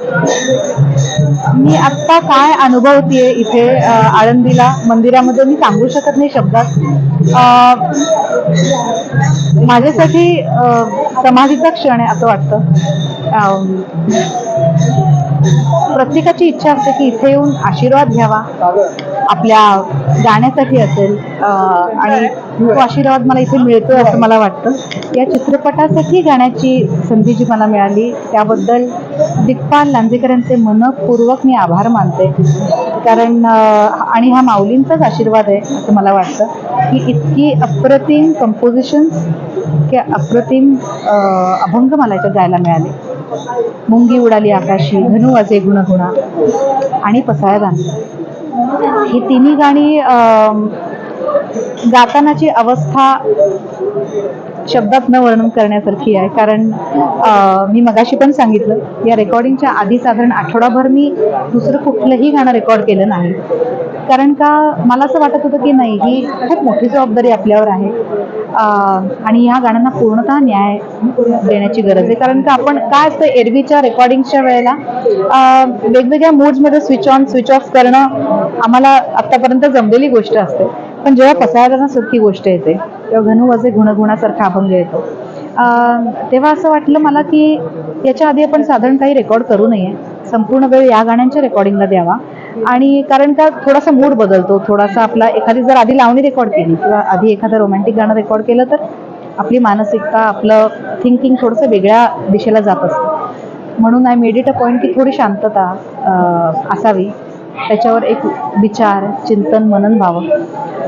मी आत्ता काय अनुभवतीये इथे आळंदीला? मंदिरामध्ये मी सांगू शकत नाही शब्दात. माझ्यासाठी समाधीचा क्षण आहे असं वाटतं. प्रत्येकाची इच्छा असते की इथे येऊन आशीर्वाद घ्यावा. आपल्या गाण्यासाठी असेल आणि तो आशीर्वाद मला इथे मिळतोय असं मला वाटतं. या चित्रपटासाठी गाण्याची संधी जी मला मिळाली त्याबद्दल दिग्पाल लांजेकरांचे मनपूर्वक मी आभार मानते. कारण आणि हा माऊलींचाच आशीर्वाद आहे असं मला वाटतं की इतकी अप्रतिम कंपोजिशन्स की अप्रतिम अभंग मला याच्यात गायला मिळाले. मुंगी उडाली आकाशी धनु वाजे गुणगुणा आणि पसाया दान ही तिन्ही गाणी गातानाची अवस्था शब्दात न वर्णन करण्यासारखी आहे. कारण मी मगाशी पण सांगितलं या रेकॉर्डिंगच्या आधी साधारण आठवडाभर मी दुसरं कुठलंही गाणं रेकॉर्ड केलं नाही. कारण का मला असं वाटत होतं की नाही ही खूप मोठी जबाबदारी आपल्यावर आहे. आणि ह्या गाण्यांना पूर्णतः न्याय देण्याची गरज आहे. कारण का आपण काय असतं एरवीच्या रेकॉर्डिंगच्या वेळेला वेगवेगळ्या मूड्समध्ये स्विच ऑन स्विच ऑफ करणं आम्हाला आत्तापर्यंत जमलेली गोष्ट असते. पण जेव्हा पसायदानासारखी गोष्ट येते घनुवाजे गुणगुणासारखा अभंग येतो. तेव्हा असं वाटलं मला की याच्या आधी आपण साधारण काही रेकॉर्ड करू नये. संपूर्ण वेळ या गाण्यांच्या रेकॉर्डिंगला द्यावा. आणि कारण का थोडासा मूड बदलतो. थोडासा आपला एखादी जर आधी लावणी रेकॉर्ड केली किंवा आधी एखादं रोमॅन्टिक गाणं रेकॉर्ड केलं तर आपली मानसिकता आपलं थिंकिंग थोडंसं वेगळ्या दिशेला जात असतं. म्हणून I made it a point की थोडी शांतता असावी. त्याच्यावर एक विचार चिंतन मनन व्हावं.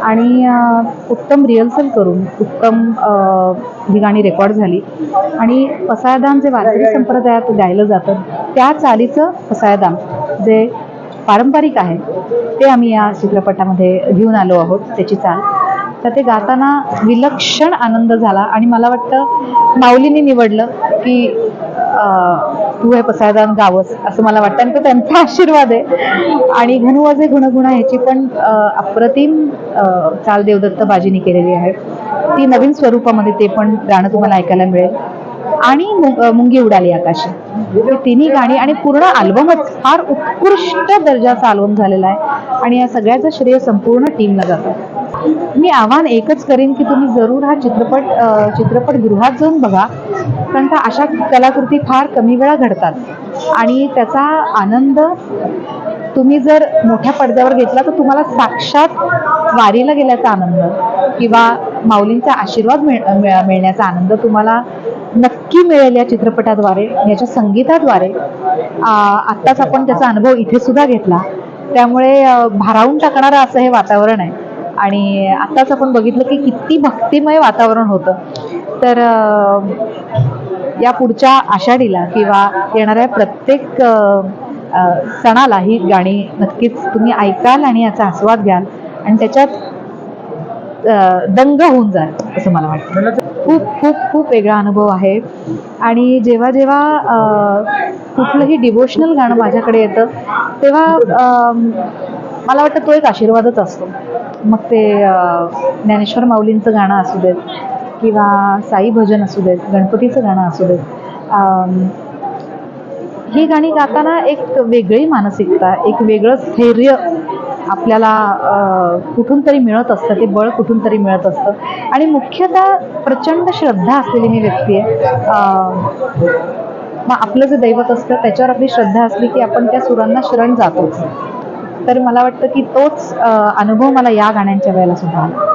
आणि उत्तम रिहर्सल करून उत्तम ही गाणी रेकॉर्ड झाली. आणि पसायदान जे वारकरी संप्रदायात गायलं जातं त्या चालीचं पसायदान जे पारंपरिक आहे ते आम्ही या चित्रपटामध्ये घेऊन आलो आहोत त्याची चाल. तर ते गाताना विलक्षण आनंद झाला आणि मला वाटतं माऊलीने निवडलं की तू हे पसायदान गावस असं मला वाटतं. आणि तो त्यांचा आशीर्वाद आहे. आणि घनुवाजे गुणगुणा ह्याची पण अप्रतिम चाल देवदत्त बाजीनी केलेली आहे. ती नवीन स्वरूपामध्ये ते पण गाणं तुम्हाला ऐकायला मिळेल. आणि मुंगी उडाली आकाशी. तिन्ही गाणी आणि पूर्ण अल्बमच फार उत्कृष्ट दर्जाचा अल्बम झालेला आहे. आणि या सगळ्याचं श्रेय संपूर्ण टीमला जातं. मी आव्हान एकच करेन की तुम्ही जरूर हा चित्रपट चित्रपटगृहात जाऊन बघा कारण का अशा कलाकृती फार कमी वेळा घडतात. आणि त्याचा आनंद तुम्ही जर मोठ्या पडद्यावर घेतला तर तुम्हाला साक्षात वारीला गेल्याचा आनंद किंवा माऊलींचा आशीर्वाद मिळ मिळण्याचा आनंद तुम्हाला नक्की मिळेल या चित्रपटाद्वारे याच्या संगीताद्वारे. आत्ताच आपण त्याचा अनुभव इथे सुद्धा घेतला. त्यामुळे भारावून टाकणारं असं हे वातावरण आहे. आणि आत्ताच आपण बघितलं की किती भक्तिमय वातावरण होतं. तर या पुढच्या आषाढीला किंवा येणाऱ्या प्रत्येक सणाला ही गाणी नक्कीच तुम्ही ऐकाल आणि याचा आस्वाद घ्याल आणि त्याच्यात दंग होऊन जाल असं मला वाटतं. खूप खूप खूप वेगळा अनुभव आहे. आणि जेव्हा जेव्हा कुठलंही डिवोशनल गाणं माझ्याकडे येतं तेव्हा मला वाटतं तो एक आशीर्वादच असतो. मग ते ज्ञानेश्वर माऊलींचं गाणं असू देत किंवा साई भजन असू देत गणपतीचं गाणं असू देत ही गाणी गाताना एक वेगळी मानसिकता एक वेगळं स्थैर्य आपल्याला कुठून तरी मिळत असतं ते बळ कुठून तरी मिळत असतं. आणि मुख्यतः प्रचंड श्रद्धा असलेली मी व्यक्ती आहे. मग आपलं जे दैवत असतं त्याच्यावर आपली श्रद्धा असली की आपण त्या सुरांना शरण जातोच. तर मला वाटतं की तोच अनुभव मला या गाण्यांच्या वेळेला सुद्धा आला.